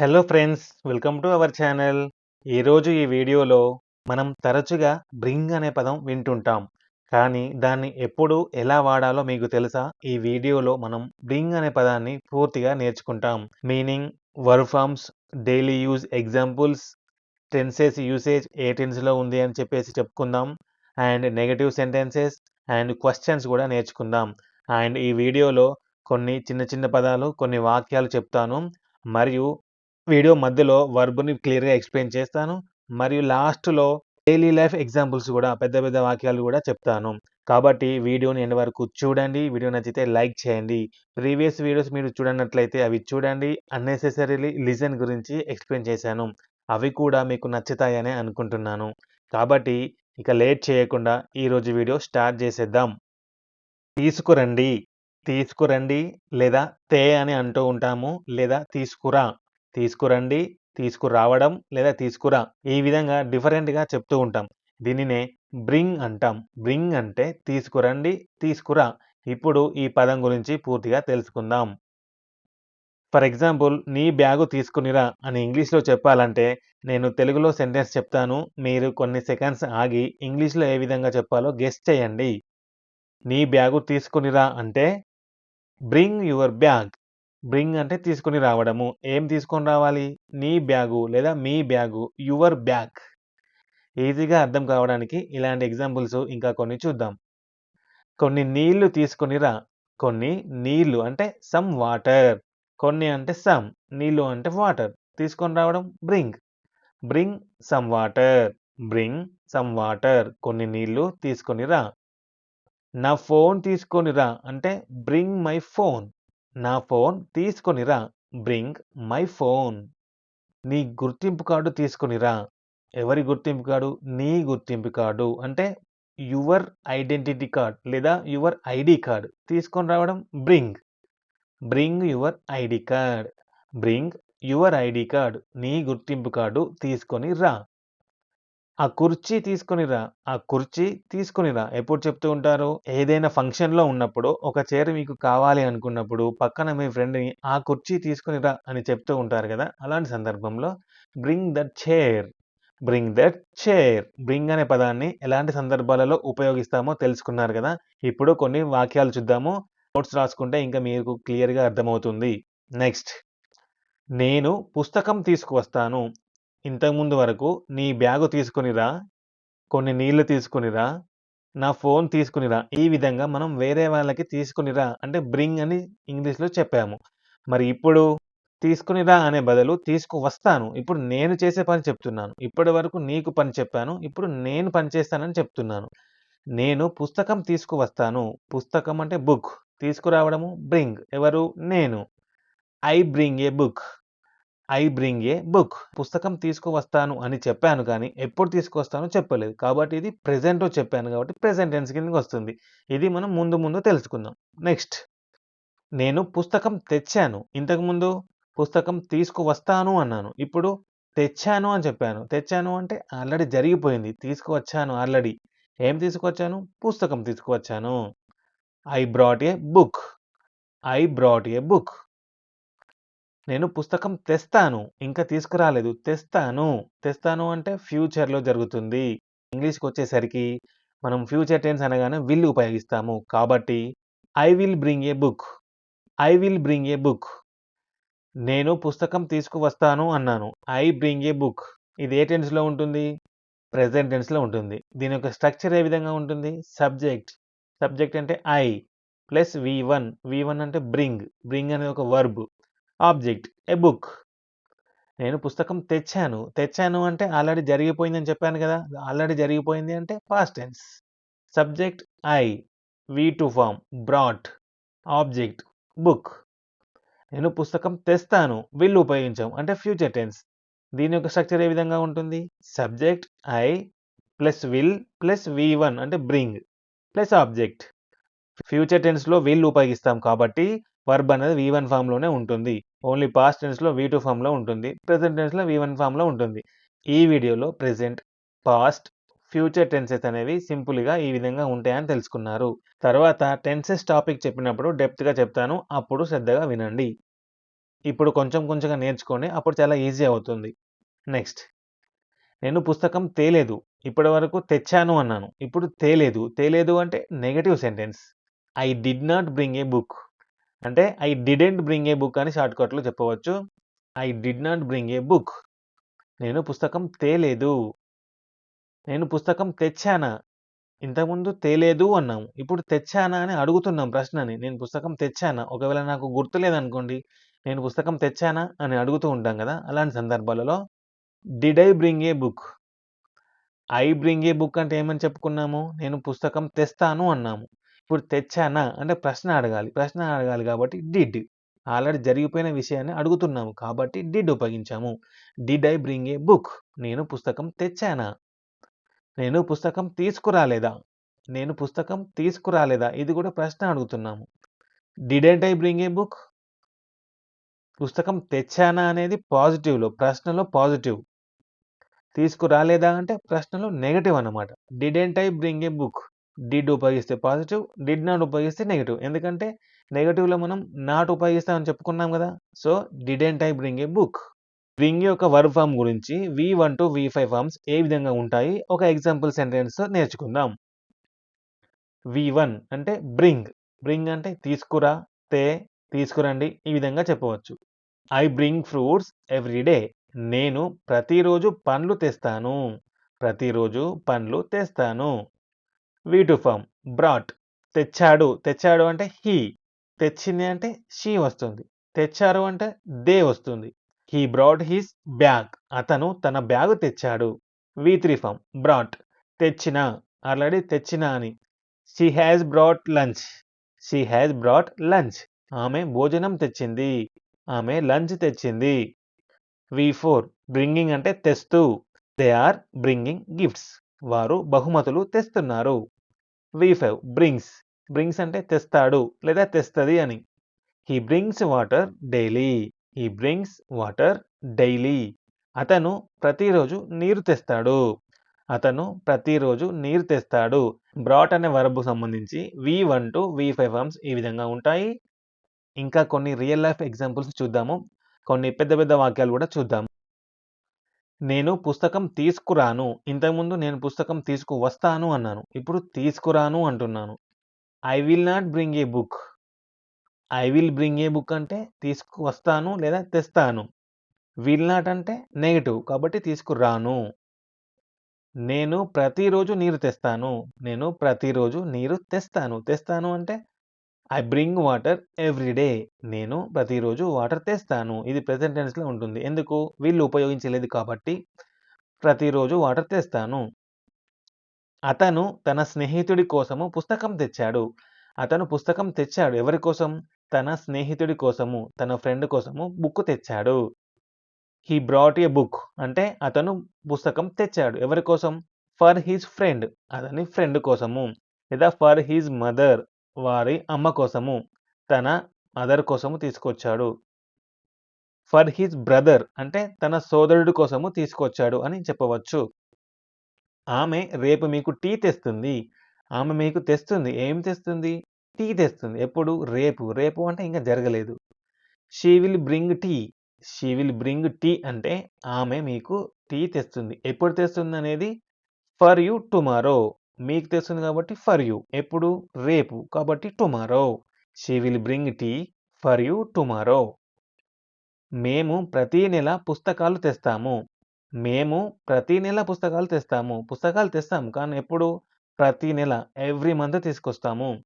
Hello friends welcome to our channel ఈరోజు ఈ వీడియోలో మనం తరచుగా బ్రింగ్ అనే పదం వింటుంటాం. కానీ దాన్ని ఎప్పుడు ఎలా వాడాలో మీకు తెలుసా? ఈ వీడియోలో మనం బ్రింగ్ అనే పదాన్ని పూర్తిగా నేర్చుకుంటాం. Meaning word forms daily use examples tenses usage ఏ టెన్స్లో ఉంది అని చెప్పేసి చెప్పుకుందాం. And negative sentences and questions కూడా నేర్చుకుందాం. అండ్ ఈ వీడియోలో కొన్ని చిన్న చిన్న పదాలు కొన్ని వాక్యాలు చెప్తాను. మరియు వీడియో మధ్యలో వర్బ్ని క్లియర్గా ఎక్స్ప్లెయిన్ చేస్తాను. మరియు లాస్ట్లో డైలీ లైఫ్ ఎగ్జాంపుల్స్ కూడా పెద్ద పెద్ద వాక్యాలు కూడా చెప్తాను. కాబట్టి వీడియోని ఎండ్ వరకు చూడండి. వీడియో నచ్చితే లైక్ చేయండి. ప్రీవియస్ వీడియోస్ మీరు చూడనట్లయితే అవి చూడండి. అన్నెసెసరీలీ లిజన్ గురించి ఎక్స్ప్లెయిన్ చేశాను. అవి కూడా మీకు నచ్చుతాయనే అనుకుంటున్నాను. కాబట్టి ఇక లేట్ చేయకుండా ఈరోజు వీడియో స్టార్ట్ చేసేద్దాం. తీసుకురండి. తీసుకురండి లేదా తే అని అంటూ ఉంటాము. లేదా తీసుకురా. తీసుకురండి తీసుకురావడం లేదా తీసుకురా ఈ విధంగా డిఫరెంట్గా చెప్తూ ఉంటాం. దీనినే బ్రింగ్ అంటాం. బ్రింగ్ అంటే తీసుకురండి తీసుకురా. ఇప్పుడు ఈ పదం గురించి పూర్తిగా తెలుసుకుందాం. ఫర్ ఎగ్జాంపుల్ నీ బ్యాగు తీసుకునిరా అని ఇంగ్లీష్లో చెప్పాలంటే నేను తెలుగులో సెంటెన్స్ చెప్తాను. మీరు కొన్ని సెకండ్స్ ఆగి ఇంగ్లీష్లో ఏ విధంగా చెప్పాలో గెస్ట్ చేయండి. నీ బ్యాగు తీసుకునిరా అంటే బ్రింగ్ యువర్ బ్యాగ్. బ్రింగ్ అంటే తీసుకుని రావడము. ఏం తీసుకొని రావాలి? నీ బ్యాగు లేదా మీ బ్యాగు. Your bag. ఈజీగా అర్థం కావడానికి ఇలాంటి ఎగ్జాంపుల్స్ ఇంకా కొన్ని చూద్దాం. కొన్ని నీళ్ళు తీసుకుని రా. కొన్ని నీళ్ళు అంటే సమ్ వాటర్ కొన్ని అంటే సమ్ నీళ్ళు అంటే వాటర్ తీసుకొని రావడం bring. Bring some water bring some water కొన్ని నీళ్ళు తీసుకొని రా. నా ఫోన్ తీసుకొని రా. అంటే బ్రింగ్ మై ఫోన్. నా ఫోన్ తీసుకొనిరా బ్రింగ్ మై ఫోన్. నీ గుర్తింపు కార్డు తీసుకొనిరా. ఎవరి గుర్తింపు కార్డు? నీ గుర్తింపు కార్డు. అంటే యువర్ ఐడెంటిటీ కార్డ్ లేదా యువర్ ఐడి కార్డ్ తీసుకొని రావడం bring. Bring your ID card. Bring your ID card. నీ గుర్తింపు కార్డు తీసుకొని రా. ఆ కుర్చీ తీసుకునిరా ఆ కుర్చీ తీసుకునిరా ఎప్పుడు చెప్తూ ఉంటారు? ఏదైనా ఫంక్షన్లో ఉన్నప్పుడు ఒక చైర్ మీకు కావాలి అనుకున్నప్పుడు పక్కన మీ ఫ్రెండ్ని ఆ కుర్చీ తీసుకునిరా అని చెప్తూ ఉంటారు కదా? అలాంటి సందర్భంలో bring that chair bring that chair. Bring అనే పదాన్ని ఎలాంటి సందర్భాలలో ఉపయోగిస్తామో తెలుసుకున్నారు కదా? ఇప్పుడు కొన్ని వాక్యాలు చూద్దాము. నోట్స్ రాసుకుంటే ఇంకా మీకు క్లియర్గా అర్థమవుతుంది. నెక్స్ట్ నేను పుస్తకం తీసుకువస్తాను. ఇంతకుముందు వరకు నీ బ్యాగు తీసుకునిరా కొన్ని నీళ్ళు తీసుకునిరా నా ఫోన్ తీసుకునిరా ఈ విధంగా మనం వేరే వాళ్ళకి తీసుకునిరా అంటే బ్రింగ్ అని ఇంగ్లీష్లో చెప్పాము. మరి ఇప్పుడు తీసుకునిరా అనే బదులు తీసుకువస్తాను ఇప్పుడు నేను చేసే పని చెప్తున్నాను. ఇప్పటి వరకు నీకు పని చెప్పాను. ఇప్పుడు నేను పని చేస్తానని చెప్తున్నాను. నేను పుస్తకం తీసుకువస్తాను పుస్తకం అంటే బుక్. తీసుకురావడము బ్రింగ్. ఎవరు? నేను. I bring a book. I bring a book. పుస్తకం తీసుకువస్తాను అని చెప్పాను కానీ ఎప్పుడు తీసుకొస్తానో చెప్పలేదు. కాబట్టి ఇది ప్రెజెంట్ చెప్పాను కాబట్టి ప్రెజెంట్ టెన్స్ కిందకి వస్తుంది. ఇది మనం ముందు ముందు తెలుసుకుందాం. నెక్స్ట్. నేను పుస్తకం తెచ్చాను. ఇంతకుముందు పుస్తకం తీసుకువస్తాను అన్నాను. ఇప్పుడు తెచ్చాను అని చెప్పాను. తెచ్చాను అంటే ఆల్రెడీ జరిగిపోయింది. తీసుకువచ్చాను ఆల్రెడీ. ఏం తీసుకువచ్చాను? పుస్తకం తీసుకువచ్చాను. I brought a book. I brought a book. నేను పుస్తకం తెస్తాను. ఇంకా తీసుకురాలేదు. తెస్తాను. తెస్తాను అంటే ఫ్యూచర్లో జరుగుతుంది. ఇంగ్లీష్కి వచ్చేసరికి మనం ఫ్యూచర్ టెన్స్ అనగానే విల్ ఉపయోగిస్తాము. కాబట్టి I will bring a book. I will bring a book. నేను పుస్తకం తీసుకువస్తాను అన్నాను. I bring a book. ఇది ఏ టెన్స్లో ఉంటుంది? ప్రెజెంట్ టెన్స్లో ఉంటుంది. దీని యొక్క స్ట్రక్చర్ ఏ విధంగా ఉంటుంది? సబ్జెక్ట్. సబ్జెక్ట్ అంటే I plus V one. V one అంటే బ్రింగ్. బ్రింగ్ అనేది ఒక వర్బ్. ఆబ్జెక్ట్ ఏ బుక్? నేను పుస్తకం తెచ్చాను. తెచ్చాను అంటే ఆల్రెడీ జరిగిపోయిందని చెప్పాను కదా. ఆల్రెడీ జరిగిపోయింది అంటే past tense subject I V two form brought object book నేను పుస్తకం తెస్తాను. విల్ ఉపయోగించాం. అంటే ఫ్యూచర్ టెన్స్ దీని యొక్క స్ట్రక్చర్ ఏ విధంగా ఉంటుంది? Subject I plus will plus V one అంటే బ్రింగ్ ప్లస్ ఆబ్జెక్ట్ ఫ్యూచర్ టెన్స్లో విల్ ఉపయోగిస్తాం కాబట్టి వర్బ్ అనేది వి వన్ ఫామ్లోనే ఉంటుంది ఓన్లీ పాస్ట్ టెన్స్లో వి టూ ఫామ్లో ఉంటుంది ప్రెసెంట్ టెన్స్లో వి వన్ ఫామ్లో ఉంటుంది ఈ వీడియోలో ప్రెసెంట్ పాస్ట్ ఫ్యూచర్ టెన్సెస్ అనేవి సింపుల్గా ఈ విధంగా ఉంటాయని తెలుసుకున్నారు తర్వాత టెన్సెస్ టాపిక్ చెప్పినప్పుడు డెప్త్గా చెప్తాను అప్పుడు శ్రద్ధగా వినండి ఇప్పుడు కొంచెం కొంచెంగా నేర్చుకొని అప్పుడు చాలా ఈజీ అవుతుంది. నెక్స్ట్. నేను పుస్తకం తేలేదు. ఇప్పటివరకు తెచ్చాను అన్నాను. ఇప్పుడు తేలేదు. తేలేదు అంటే negative sentence. I did not bring a book. అంటే I didn't bring a book అని షార్ట్‌కట్‌లో చెప్పవచ్చు. I did not bring a book. నేను పుస్తకం తేలేదు. నేను పుస్తకం తెచ్చానా? ఇంతకుముందు తేలేదు అన్నాము. ఇప్పుడు తెచ్చానా అని అడుగుతున్నాం ప్రశ్నని. నేను పుస్తకం తెచ్చానా? ఒకవేళ నాకు గుర్తులేదనుకోండి. నేను పుస్తకం తెచ్చానా? అని అడుగుతూ ఉంటాం కదా అలాంటి సందర్భాలలో did I bring a book? I bring a book అంటే ఏమని చెప్పుకున్నాము? నేను పుస్తకం తెస్తాను అన్నాము. ఇప్పుడు తెచ్చానా? అంటే ప్రశ్న అడగాలి. ప్రశ్న అడగాలి కాబట్టి డిడ్. ఆల్రెడీ జరిగిపోయిన విషయాన్ని అడుగుతున్నాము. కాబట్టి డిడ్ ఉపయోగించాము. Did I bring a book? నేను పుస్తకం తెచ్చానా? నేను పుస్తకం తీసుకురాలేదా? నేను పుస్తకం తీసుకురాలేదా? ఇది కూడా ప్రశ్న అడుగుతున్నాము. Didn't I bring a book? పుస్తకం తెచ్చానా అనేది పాజిటివ్‌లో ప్రశ్నలో పాజిటివ్. తీసుకురాలేదా అంటే ప్రశ్నలో నెగటివ్ అనమాట didn't I bring a book? Did ఉపయోగిస్తే పాజిటివ్. డిడ్ నాట్ ఉపయోగిస్తే నెగిటివ్ ఎందుకంటే నెగిటివ్లో మనం నాట్ ఉపయోగిస్తామని చెప్పుకున్నాం కదా so, didn't I bring a book? Bring యొక్క వర్బ్ ఫార్మ్ గురించి V one to V five forms ఏ విధంగా ఉంటాయి? ఒక ఎగ్జాంపుల్ సెంటెన్స్‌తో నేర్చుకుందాం. వి1 అంటే బ్రింగ్. బ్రింగ్ అంటే తీసుకురా, తే, తీసుకురండి ఈ విధంగా చెప్పవచ్చు. I bring fruits every day. నేను ప్రతిరోజు పండ్లు తెస్తాను. ప్రతిరోజు పండ్లు తెస్తాను. వి2 ఫార్మ్ బ్రాట్ తెచ్చాడు. తెచ్చాడు అంటే హీ తెచ్చింది అంటే షీ వస్తుంది. తెచ్చారు అంటే దే వస్తుంది. He brought his bag. అతను తన బ్యాగ్ తెచ్చాడు. వి3 ఫార్మ్ బ్రాట్ తెచ్చిన. ఆల్రెడీ తెచ్చిన అని. She has brought lunch. She has brought lunch. ఆమె భోజనం తెచ్చింది. ఆమె లంచ్ తెచ్చింది. వి4 బ్రింగింగ్ అంటే తెస్తూ. They are bringing gifts. వారు బహుమతులు తెస్తున్నారు. వి5 బ్రింగ్స్. బ్రింగ్స్ అంటే తెస్తాడు లేదా తెస్తది అని. He brings water daily. He brings water daily. అతను ప్రతిరోజు నీరు తెస్తాడు. అతను ప్రతిరోజు నీరు తెస్తాడు. బ్రాట్ అనే వరబు సంబంధించి V one to V five forms ఈ విధంగా ఉంటాయి. ఇంకా కొన్ని రియల్ లైఫ్ ఎగ్జాంపుల్స్ చూద్దాము. కొన్ని పెద్ద పెద్ద వాక్యాలు కూడా చూద్దాం. నేను పుస్తకం తీసుకురాను. ఇంతకుముందు నేను పుస్తకం తీసుకువస్తాను అన్నాను. ఇప్పుడు తీసుకురాను అంటున్నాను. I will not bring a book. I will bring a book అంటే తీసుకువస్తాను లేదా తెస్తాను. విల్ నాట్ అంటే నెగటివ్ కాబట్టి తీసుకురాను. నేను ప్రతిరోజు నీరు తెస్తాను. నేను ప్రతిరోజు నీరు తెస్తాను. తెస్తాను అంటే I bring water every day. నేను ప్రతిరోజు వాటర్ తెస్తాను. ఇది ప్రెసెంట్ టెన్స్‌లో ఉంటుంది. ఎందుకు? వీళ్ళు ఉపయోగించలేదు కాబట్టి ప్రతిరోజు వాటర్ తెస్తాను. అతను తన స్నేహితుడి కోసము పుస్తకం తెచ్చాడు. అతను పుస్తకం తెచ్చాడు. ఎవరి కోసం? తన స్నేహితుడి కోసము, తన ఫ్రెండ్ కోసము బుక్ తెచ్చాడు. హీ బ్రాట్ ఎ బుక్ అంటే అతను పుస్తకం తెచ్చాడు. ఎవరి కోసం? For his friend. అతని ఫ్రెండ్ కోసము. లేదా ఫర్ హిస్ మదర్ వారి అమ్మ కోసము. తన మదర్ కోసము తీసుకొచ్చాడు. ఫర్ హిజ్ బ్రదర్ అంటే తన సోదరుడు కోసము తీసుకొచ్చాడు అని చెప్పవచ్చు. ఆమె రేపు మీకు టీ తెస్తుంది. ఆమె మీకు తెస్తుంది. ఏం తెస్తుంది? టీ తెస్తుంది. ఎప్పుడు? రేపు. రేపు అంటే ఇంకా జరగలేదు. She will bring tea. She will bring tea అంటే ఆమె మీకు టీ తెస్తుంది. ఎప్పుడు తెస్తుంది అనేది ఫర్ యూ టుమారో. మీకు తెలుస్తుంది కాబట్టి ఫర్ యూ. ఎప్పుడు? రేపు. కాబట్టి tomorrow. She will bring tea for you tomorrow. మేము ప్రతి నెల పుస్తకాలు తెస్తాము. మేము ప్రతి నెల పుస్తకాలు తెస్తాము. పుస్తకాలు తెస్తాం. కానీ ఎప్పుడు? ప్రతి నెల ఎవ్రీ మంత్ తీసుకొస్తాము.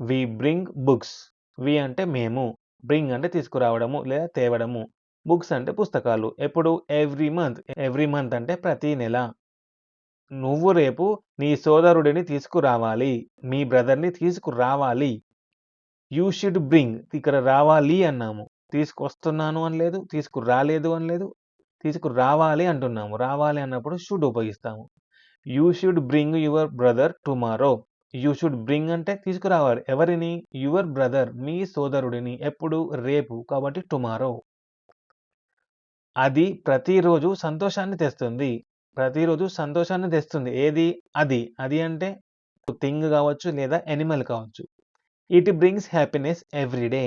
వి బ్రింగ్ బుక్స్. వి అంటే మేము. బ్రింగ్ అంటే తీసుకురావడము లేదా తేవడము. బుక్స్ అంటే పుస్తకాలు. ఎప్పుడు? Every month. ఎవ్రీ మంత్ అంటే ప్రతి నెల. నువ్వు రేపు నీ సోదరుడిని తీసుకురావాలి. మీ బ్రదర్‌ని తీసుకురావాలి. You should bring. ఇక్కడ రావాలి అన్నాము. తీసుకొస్తున్నాను అని లేదు. తీసుకురాలేదు అని లేదు. తీసుకురావాలి అంటున్నాము. రావాలి అన్నప్పుడు షుడ్ ఉపయోగిస్తాము. You should bring your brother tomorrow. You should bring అంటే తీసుకురావాలి. ఎవరిని? యువర్ బ్రదర్ మీ సోదరుడిని. ఎప్పుడు? రేపు. కాబట్టి టుమారో. అది ప్రతిరోజు సంతోషాన్ని తెస్తుంది. ప్రతిరోజు సంతోషాన్ని తెస్తుంది. ఏది? అది. అది అంటే థింగ్ కావచ్చు లేదా ఎనిమల్ కావచ్చు. It brings happiness every day.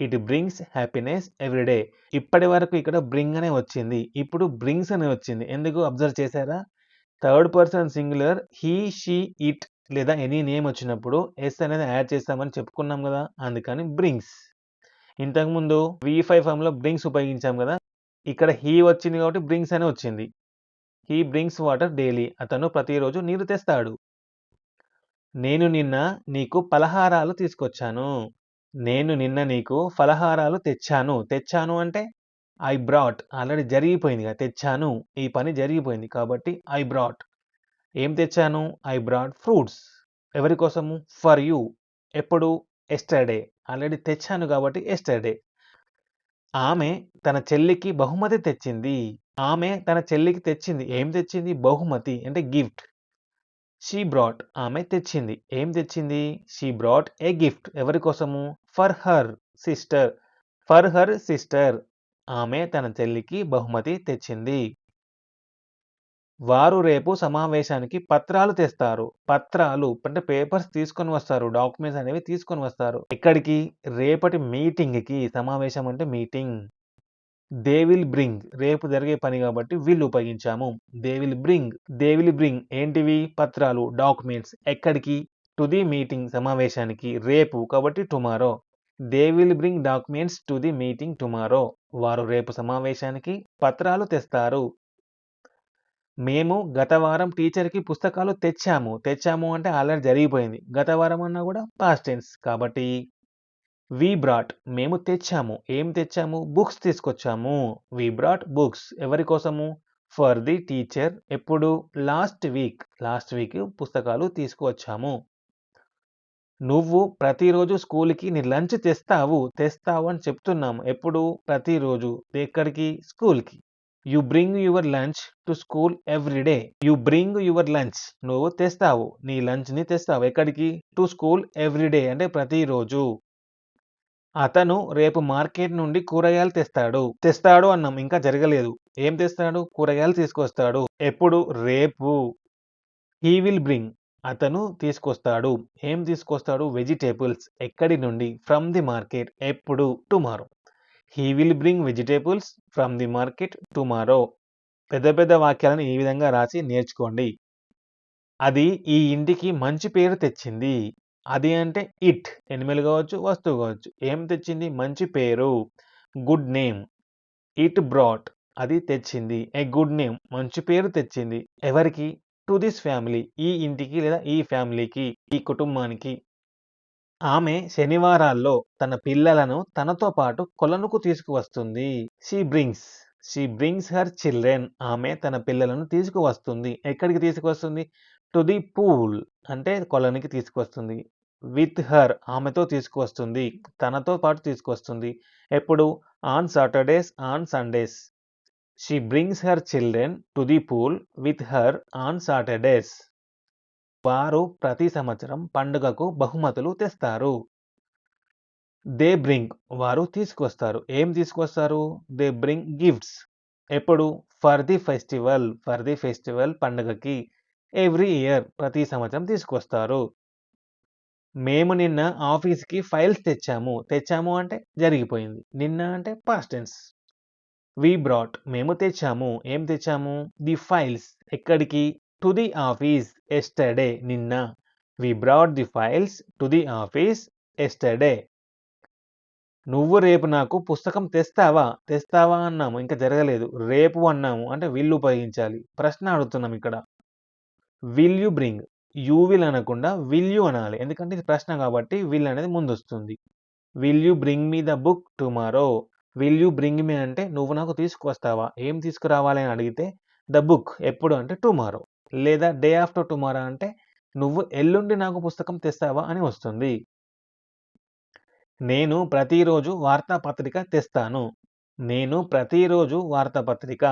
It brings happiness everyday ఇప్పటి వరకు ఇక్కడ బ్రింగ్ అనే వచ్చింది ఇప్పుడు బ్రింగ్స్ అనే వచ్చింది ఎందుకు అబ్జర్వ్ చేశారా third person singular he she it లేదా ఎనీ నేమ్ వచ్చినప్పుడు ఎస్ అనేది యాడ్ చేస్తామని చెప్పుకున్నాం కదా అందుకని బ్రింగ్స్ ఇంతకుముందు వి ఫైవ్ ఫామ్లో బ్రింగ్స్ ఉపయోగించాం కదా ఇక్కడ హీ వచ్చింది కాబట్టి బ్రింగ్స్ అనే వచ్చింది హీ బ్రింగ్స్ వాటర్ డైలీ అతను ప్రతిరోజు నీరు తెస్తాడు. నేను నిన్న నీకు పలహారాలు తీసుకొచ్చాను. నేను నిన్న నీకు ఫలహారాలు తెచ్చాను. తెచ్చాను అంటే ఐ బ్రాట్ ఆల్రెడీ జరిగిపోయిందిగా. తెచ్చాను. ఈ పని జరిగిపోయింది కాబట్టి ఐ బ్రాట్ ఏం తెచ్చాను? ఐ బ్రాట్ ఫ్రూట్స్ ఎవరి కోసము? ఫర్ యూ ఎప్పుడు? ఎస్టర్డే ఆల్రెడీ తెచ్చాను కాబట్టి ఎస్టర్డే ఆమె తన చెల్లికి బహుమతి తెచ్చింది. ఆమె తన చెల్లికి తెచ్చింది. ఏం తెచ్చింది? బహుమతి అంటే గిఫ్ట్. షీ బ్రాట్ ఆమె తెచ్చింది. ఏం తెచ్చింది? She brought a gift. ఎవరి కోసము? For her sister. For her sister ఆమె తన చెల్లికి బహుమతి తెచ్చింది. వారు రేపు సమావేశానికి పత్రాలు తెస్తారు. పత్రాలు అంటే పేపర్స్ తీసుకొని వస్తారు. డాక్యుమెంట్స్ అనేవి తీసుకొని వస్తారు. ఎక్కడికి? రేపటి మీటింగ్కి. సమావేశం అంటే మీటింగ్. దే విల్ బ్రింగ్ రేపు జరిగే పని కాబట్టి విల్ ఉపయోగించాము. They will bring they will bring ఏంటివి? పత్రాలు డాక్యుమెంట్స్ ఎక్కడికి? టు ది మీటింగ్ సమావేశానికి. రేపు కాబట్టి tomorrow they will bring documents to the meeting tomorrow వారు రేపు సమావేశానికి పత్రాలు తెస్తారు. మేము గత వారం టీచర్కి పుస్తకాలు తెచ్చాము. తెచ్చాము అంటే ఆల్రెడీ జరిగిపోయింది. గత వారం అన్నా కూడా పాస్ట్ టెన్స్ కాబట్టి వి బ్రాట్ మేము తెచ్చాము. ఏం తెచ్చాము? బుక్స్ తీసుకొచ్చాము. వి బ్రాట్ బుక్స్ ఎవరి కోసము? ఫర్ ది టీచర్ ఎప్పుడు? లాస్ట్ వీక్ లాస్ట్ వీక్ పుస్తకాలు తీసుకువచ్చాము. నువ్వు ప్రతిరోజు స్కూల్కి నీ లంచ్ తెస్తావు. తెస్తావు అని చెప్తున్నాము. ఎప్పుడు? ప్రతిరోజు. ఎక్కడికి? స్కూల్కి. You bring your lunch to school every day you bring your lunch నువ్వు తెస్తావు. నీ లంచ్ని తెస్తావు. ఎక్కడికి? టు స్కూల్ ఎవ్రీ డే అంటే ప్రతిరోజు. అతను రేపు మార్కెట్ నుండి కూరగాయలు తెస్తాడు. తెస్తాడు అన్నాం. ఇంకా జరగలేదు. ఏం తెస్తాడు? కూరగాయలు తీసుకొస్తాడు. ఎప్పుడు? రేపు. He will bring. అతను తీసుకొస్తాడు. ఏం తీసుకొస్తాడు? వెజిటేబుల్స్. ఎక్కడి నుండి? From the market. ఎప్పుడు? Tomorrow. He will bring vegetables from the market tomorrow. పెద్ద పెద్ద వాక్యాలను ఈ విధంగా రాసి నేర్చుకోండి. అది ఈ ఇంటికి మంచి పేరు తెచ్చింది. అది అంటే ఇట్. ఎనిమల్ కావచ్చు వస్తువు కావచ్చు. ఏం తెచ్చింది? మంచి పేరు. Good name. It brought. అది తెచ్చింది. A good name? మంచి పేరు తెచ్చింది. ఎవరికి? To this family. ఈ ఇంటికి లేదా ఈ ఫ్యామిలీకి ఈ కుటుంబానికి. ఆమె శనివారాల్లో తన పిల్లలను తనతో పాటు కొలనుకు తీసుకువస్తుంది. She brings she brings her children ఆమె తన పిల్లలను తీసుకువస్తుంది. ఎక్కడికి తీసుకువస్తుంది? To the pool. అంటే కొలనికి తీసుకువస్తుంది. విత్ హర్ ఆమెతో తీసుకువస్తుంది తనతో పాటు తీసుకువస్తుంది. ఎప్పుడు? On Saturdays on Sundays. She brings her children to the pool with her on Saturdays. వారు ప్రతి సంవత్సరం పండుగకు బహుమతులు తెస్తారు. దే బ్రింగ్ వారు తీసుకొస్తారు ఏం తీసుకొస్తారు దే బ్రింగ్ గిఫ్ట్స్. ఎప్పుడు? For the festival for the festival పండుగకి ఎవ్రీ ఇయర్ ప్రతి సంవత్సరం తీసుకొస్తారు మేము నిన్న ఆఫీస్కి ఫైల్స్ తెచ్చాము. తెచ్చాము అంటే జరిగిపోయింది. నిన్న అంటే పాస్ట్ టెన్స్ వి బ్రాట్ మేము తెచ్చాము. ఏం తెచ్చాము? ది ఫైల్స్ ఎక్కడికి? టు ది ఆఫీస్ ఎస్టర్డే నిన్న. We brought the files to the office yesterday నువ్వు రేపు నాకు పుస్తకం తెస్తావా? తెస్తావా అన్నాము. ఇంకా జరగలేదు. రేపు అన్నాము. అంటే విల్ ఉపయోగించాలి. ప్రశ్న అడుగుతున్నాం ఇక్కడ. Will you bring you will అనకుండా విల్ యూ అనాలి. ఎందుకంటే ఇది ప్రశ్న కాబట్టి విల్ అనేది ముందు వస్తుంది will you bring me the book tomorrow will you bring me అంటే నువ్వు నాకు తీసుకువస్తావా? ఏం తీసుకురావాలి అని అడిగితే ద బుక్ ఎప్పుడు అంటే టుమారో లేదా డే ఆఫ్టర్ టుమారో అంటే నువ్వు ఎల్లుండి నాకు పుస్తకం తెస్తావా అని వస్తుంది. నేను ప్రతిరోజు వార్తాపత్రిక తెస్తాను. నేను ప్రతిరోజు వార్తాపత్రిక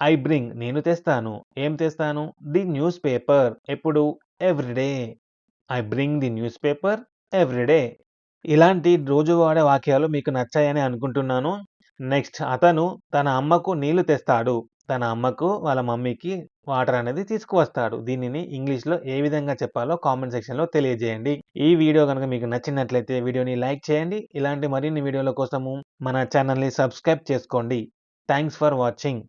ఐ బ్రింగ్ నేను తెస్తాను ఏం తెస్తాను ది న్యూస్ పేపర్ ఎప్పుడు everyday I bring the newspaper everyday ఇలాంటి రోజు వాడే వాక్యాలు మీకు నచ్చాయని అనుకుంటున్నాను నెక్స్ట్ అతను తన అమ్మకు నీళ్ళు తెస్తాడు తన అమ్మకు, వాళ్ళ మమ్మీకి వాటర్ అనేది తీసుకువస్తాడు. దీనిని ఇంగ్లీష్‌లో ఏ విధంగా చెప్పాలో కామెంట్ సెక్షన్‌లో తెలియజేయండి. ఈ వీడియో కనుక మీకు నచ్చినట్లయితే వీడియోని లైక్ చేయండి. ఇలాంటి మరిన్ని వీడియోల కోసము మన ఛానల్ని సబ్స్క్రైబ్ చేసుకోండి. Thanks for watching.